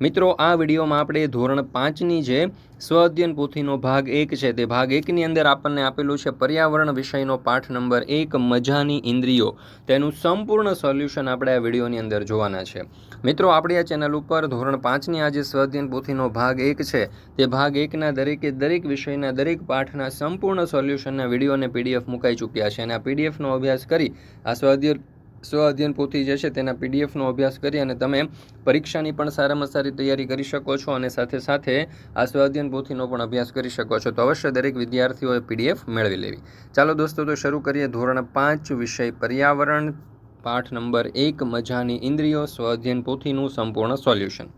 મિત્રો, આ વિડીયોમાં આપણે ધોરણ પાંચની જે સ્વ અધ્યયન પોથીનો ભાગ એક છે, તે ભાગ એકની અંદર આપણને આપેલું છે પર્યાવરણ વિષયનો પાઠ નંબર એક, મજાની ઇન્દ્રિયો. તેનું સંપૂર્ણ સોલ્યુશન આપણે આ વિડીયોની અંદર જોવાના છે. મિત્રો, આપણી આ ચેનલ ઉપર ધોરણ પાંચની આ જે સ્વ અધ્યયન પોથીનો ભાગ એક છે, તે ભાગ એકના દરેકે દરેક વિષયના દરેક પાઠના સંપૂર્ણ સોલ્યુશનના વીડિયો અને પીડીએફ મુકાઈ ચૂક્યા છે અને આ પીડીએફનો અભ્યાસ કરી આ સ્વ અધ્યયન સ્વ અધ્યયન પોથી જે છે તેના પીડીએફનો અભ્યાસ કરી અને તમે પરીક્ષાની પણ સારામાં સારી તૈયારી કરી શકો છો અને સાથે સાથે આ સ્વ અધ્યયન પોથીનો પણ અભ્યાસ કરી શકો છો. તો અવશ્ય દરેક વિદ્યાર્થીઓએ પીડીએફ મેળવી લેવી. ચાલો દોસ્તો, તો શરૂ કરીએ ધોરણ પાંચ વિષય પર્યાવરણ. પાઠ નંબર એક, મજાની ઇન્દ્રિયો, સ્વ અધ્યયન પોથીનું સંપૂર્ણ સોલ્યુશન.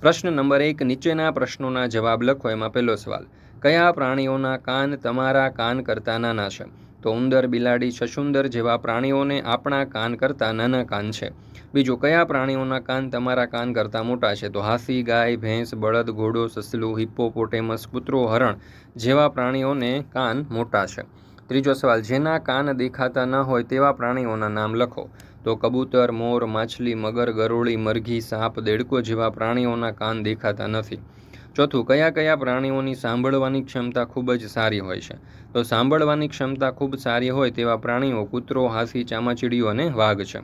પ્રશ્ન નંબર એક, નીચેના પ્રશ્નોના જવાબ લખો. એમાં પહેલો સવાલ, કયા પ્રાણીઓના કાન તમારા કાન કરતાં નાના છે? તો ઉંદર બિલાડી છછુંદર જેવા પ્રાણીઓને આપણા કાન કરતાં નાના કાન છે. બીજું, કયા પ્રાણીઓના કાન તમારા કાન કરતાં મોટા છે? તો હાથી ગાય, ભેંસ, બળદ, ઘોડો, સસલું, હિપ્પોપોટેમસ, કૂતરો, હરણ જેવા પ્રાણીઓને કાન મોટા છે. ત્રીજો સવાલ, જેના કાન દેખાતા ન હોય તેવા પ્રાણીઓના નામ લખો. તો કબૂતર, મોર, માછલી, મગર, ગરોળી, મરઘી, સાપ, દેડકો જેવા પ્રાણીઓના કાન દેખાતા નથી. ચોથું, કયા કયા પ્રાણીઓની સાંભળવાની ક્ષમતા ખૂબ જ સારી હોય છે? તો સાંભળવાની ક્ષમતા ખૂબ સારી હોય તેવા પ્રાણીઓ કૂતરો, હાથી ચામાચીડીઓ અને વાઘ છે.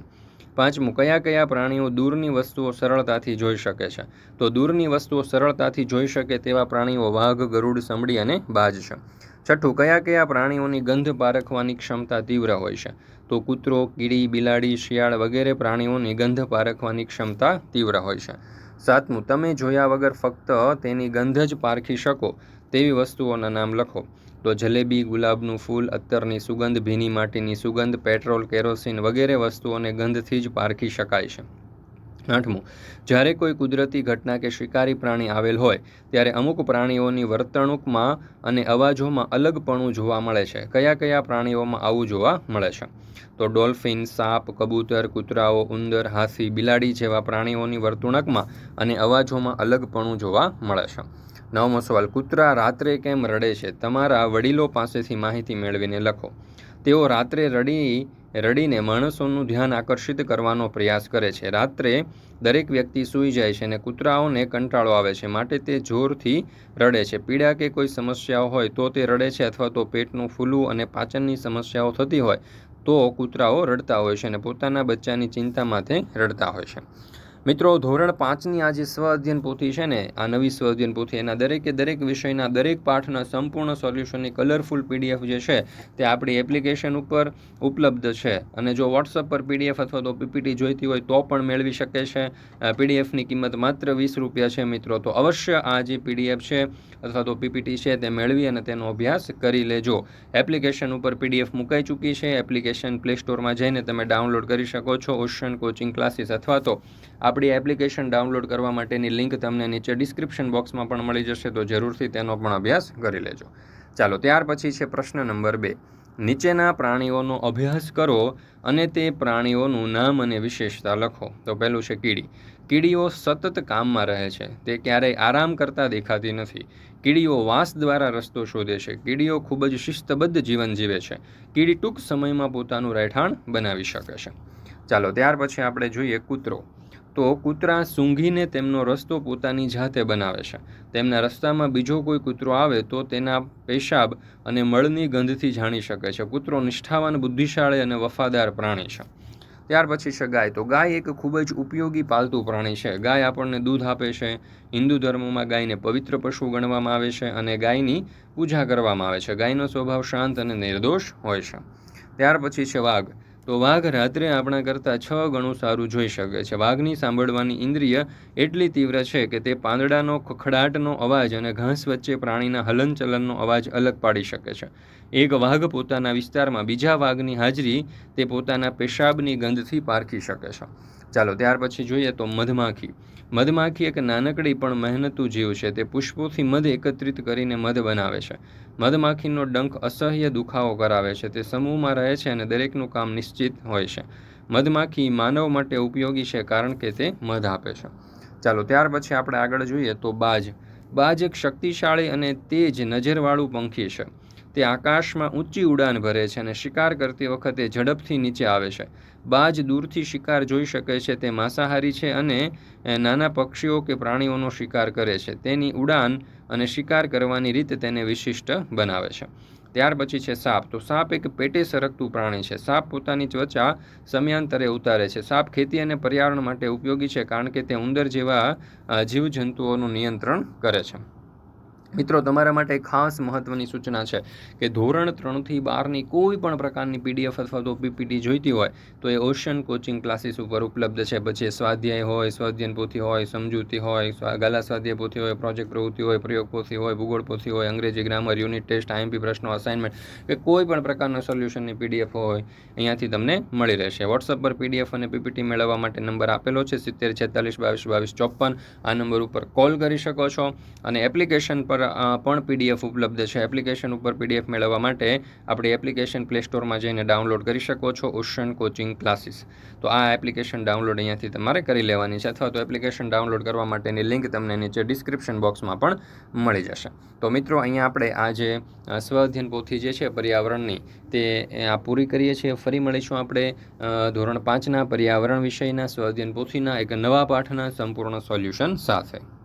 પાંચમું, કયા કયા પ્રાણીઓ દૂરની વસ્તુઓ સરળતાથી જોઈ શકે છે? તો દૂરની વસ્તુઓ સરળતાથી જોઈ શકે તેવા પ્રાણીઓ વાઘ, ગરુડ સમડી અને બાજ છે. છઠ્ઠું, કયા કયા પ્રાણીઓની ગંધ પારખવાની ક્ષમતા તીવ્ર હોય છે? તો કૂતરો, કીડી, બિલાડી, શિયાળ વગેરે પ્રાણીઓની ગંધ પારખવાની ક્ષમતા તીવ્ર હોય છે. સાતમું, તમે જોયા વગર ફક્ત તેની ગંધ જ પારખી શકો તેવી વસ્તુઓના નામ લખો. તો જલેબી, ગુલાબનું ફૂલ, અત્તરની સુગંધ, ભીની માટીની સુગંધ, પેટ્રોલ, કેરોસીન વગેરે વસ્તુઓને ગંધથી જ પારખી શકાય છે. આઠમું. જ્યારે કોઈ કુદરતી ઘટના કે શિકારી પ્રાણી આવેલ હોય, ત્યારે અમુક પ્રાણીઓની વર્તણૂકમાં અને અવાજોમાં અલગપણું જોવા મળે છે. કયા કયા પ્રાણીઓમાં આવું જોવા મળે છે? તો ડોલ્ફિન, સાપ, કબૂતર, કૂતરાઓ, ઉંદર, હાથી, બિલાડી જેવા પ્રાણીઓની વર્તણૂકમાં અને અવાજોમાં અલગપણું જોવા મળે છે. નવમો સવાલ, કૂતરા રાત્રે કેમ રડે છે? તમારા વડીલો પાસેથી માહિતી મેળવીને લખો. તેઓ રાત્રે રડી રડીને માણસોનું ધ્યાન આકર્ષિત કરવાનો પ્રયાસ કરે છે. રાત્રે દરેક વ્યક્તિ સૂઈ જાય છે અને કૂતરાઓને કંટાળો આવે છે, માટે તે જોરથી રડે છે. પીડા કે કોઈ સમસ્યાઓ હોય તો તે રડે છે અથવા તો પેટનું ફૂલવું અને પાચનની સમસ્યાઓ થતી હોય તો કૂતરાઓ રડતા હોય છે અને પોતાના બચ્ચાની ચિંતા માથે રડતા હોય છે. મિત્રો, ધોરણ પાંચની આ જે સ્વ અધ્યયન પોથી છે ને, આ નવી સ્વ અધ્યયન પોથી, એના દરેકે દરેક વિષયના દરેક પાઠના સંપૂર્ણ સોલ્યુશનની કલરફુલ પીડીએફ જે છે, તે આપણી એપ્લિકેશન ઉપર ઉપલબ્ધ છે. અને જો વોટ્સઅપ પર પીડીએફ અથવા તો પીપીટી જોઈતી હોય તો પણ મેળવી શકે છે. પીડીએફની કિંમત માત્ર વીસ રૂપિયા છે મિત્રો. તો અવશ્ય આ જે પીડીએફ છે અથવા તો પીપીટી છે તે મેળવી અને તેનો અભ્યાસ કરી લેજો. એપ્લિકેશન ઉપર પીડીએફ મુકાઈ ચૂકી છે. એપ્લિકેશન પ્લે સ્ટોરમાં જઈને તમે ડાઉનલોડ કરી શકો છો. ઓશન કોચિંગ ક્લાસીસ અથવા તો આપણી એપ્લિકેશન ડાઉનલોડ કરવા માટેની લિંક તમને નીચે ડિસ્ક્રિપ્શન બોક્સમાં પણ મળી જશે, તો જરૂરથી તેનો પણ અભ્યાસ કરી લેજો. ચાલો, ત્યાર પછી છે પ્રશ્ન નંબર બે. નીચેના પ્રાણીઓનો અભ્યાસ કરો અને તે પ્રાણીઓનું નામ અને વિશેષતા લખો. તો પહેલું છે કીડી. કીડીઓ સતત કામમાં રહે છે. તે ક્યારેય આરામ કરતા દેખાતી નથી. કીડીઓ વાંસ દ્વારા રસ્તો શોધે છે. કીડીઓ ખૂબ જ શિસ્તબદ્ધ જીવન જીવે છે. કીડી ટૂંક સમયમાં પોતાનું રહેઠાણ બનાવી શકે છે. ચાલો, ત્યાર પછી આપણે જોઈએ કૂતરો. તો કૂતરા સૂંઘીને તેમનો રસ્તો પોતાની જાતે બનાવે છે. તેમના રસ્તામાં બીજો કોઈ કૂતરો આવે તો તેના પેશાબ અને મળની ગંધથી જાણી શકે છે. કૂતરો નિષ્ઠાવાન, બુદ્ધિશાળી અને વફાદાર પ્રાણી છે. ત્યાર પછી છે ગાય. તો ગાય એક ખૂબ જ ઉપયોગી પાલતુ પ્રાણી છે. ગાય આપણને દૂધ આપે છે. હિન્દુ ધર્મમાં ગાયને પવિત્ર પશુ ગણવામાં આવે છે અને ગાયની પૂજા કરવામાં આવે છે. ગાયનો સ્વભાવ શાંત અને નિર્દોષ હોય છે. ત્યાર પછી છે વાઘ. તો વાઘ રાત્રે આપણા કરતાં છ ગણું સારું જોઈ શકે છે. વાઘની સાંભળવાની ઇન્દ્રિય એટલી તીવ્ર છે કે તે પાંદડાનો, ખખડાટનો અવાજ અને ઘાસ વચ્ચે પ્રાણીના હલનચલનનો અવાજ અલગ પાડી શકે છે. એક વાઘ પોતાના વિસ્તારમાં બીજા વાઘની હાજરી તે પોતાના પેશાબની ગંધથી પારખી શકે છે. ચાલો ત્યાર પછી જોઈએ તો મધમાખી. મધમાખી એક નાનકડી પણ મહેનતુ જીવ છે. તે પુષ્પોથી મધ એકત્રિત કરીને મધ બનાવે છે. મધમાખીનો ડંખ અસહ્ય દુખાવો કરાવે છે. તે સમૂહમાં રહે છે અને દરેકનું કામ નિશ્ચિત હોય છે. મધમાખી માનવ માટે ઉપયોગી છે કારણ કે તે મધ આપે છે. ચાલો ત્યાર પછી આપણે આગળ જોઈએ તો બાજ. બાજ એક શક્તિશાળી અને તેજ નજરવાળું પંખી છે. તે આકાશમાં ઊંચી ઉડાન ભરે છે અને શિકાર કરતી વખતે ઝડપથી નીચે આવે છે. બાજ દૂરથી શિકાર જોઈ શકે છે, તે માંસાહારી છે અને નાના પક્ષીઓ કે પ્રાણીઓનો શિકાર કરે છે. તેની ઉડાન અને શિકાર કરવાની રીત તેને વિશિષ્ટ બનાવે છે. ત્યાર પછી છે સાપ. તો સાપ એક પેટે સરકતું પ્રાણી છે. સાપ પોતાની ત્વચા સમયાંતરે ઉતારે છે. સાપ ખેતી અને પર્યાવરણ માટે ઉપયોગી છે, કારણ કે તે ઉંદર જેવા જીવજંતુઓનું નિયંત્રણ કરે છે. મિત્રો, તમારા માટે ખાસ મહત્ત્વની સૂચના છે કે ધોરણ ત્રણથી બારની કોઈ પણ પ્રકારની પીડીએફ અથવા તો પીપીટી જોઈતી હોય, તો એ ઓશન કોચિંગ ક્લાસીસ ઉપર ઉપલબ્ધ છે. પછી સ્વાધ્યાય હોય, સ્વાધ્યાયન પોથી હોય, સમજૂતી હોય ગાલા સ્વાધ્યાય પોથી હોય પ્રોજેક્ટ પ્રવૃત્તિ હોય, પ્રયોગ પોથી હોય, ભૂગોળ પોથી હોય, અંગ્રેજી ગ્રામર યુનિટ ટેસ્ટ આઈએમપી પ્રશ્નો અસાઇનમેન્ટ કે કોઈ પણ પ્રકારના સોલ્યુશનની પીડીએફ હોય, અહીંયાથી તમને મળી રહેશે. વોટ્સઅપ પર પીડીએફ અને પીપીટી મેળવવા માટે નંબર આપેલો છે, સિત્તેર છેતાલીસ, બાવીસ બાવીસ, ચોપન. આ નંબર ઉપર કોલ કરી શકો છો અને એપ્લિકેશન પર અ, પણ પીડીએફ ઉપલબ્ધ છે. એપ્લિકેશન ઉપર પીડીએફ મેળવવા માટે આપણી એપ્લિકેશન પ્લે સ્ટોરમાં જઈને ડાઉનલોડ કરી શકો છો ઓશન કોચિંગ ક્લાસીસ. તો આ એપ્લિકેશન ડાઉનલોડ અહીંયાથી તમારે કરી લેવાની છે અથવા તો એપ્લિકેશન ડાઉનલોડ કરવા માટેની લિંક તમને નીચે ડિસ્ક્રિપ્શન બોક્સમાં પણ મળી જશે. તો મિત્રો અહીંયા આપણે આ જે સ્વઅધ્યયન પોથી જે છે પર્યાવરણની તે આ પૂરી કરીએ છીએ. ફરી મળીશું આપણે ધોરણ પાંચના પર્યાવરણ વિષયના સ્વઅધ્યયન પોથીના એક નવા પાઠના સંપૂર્ણ સોલ્યુશન સાથે.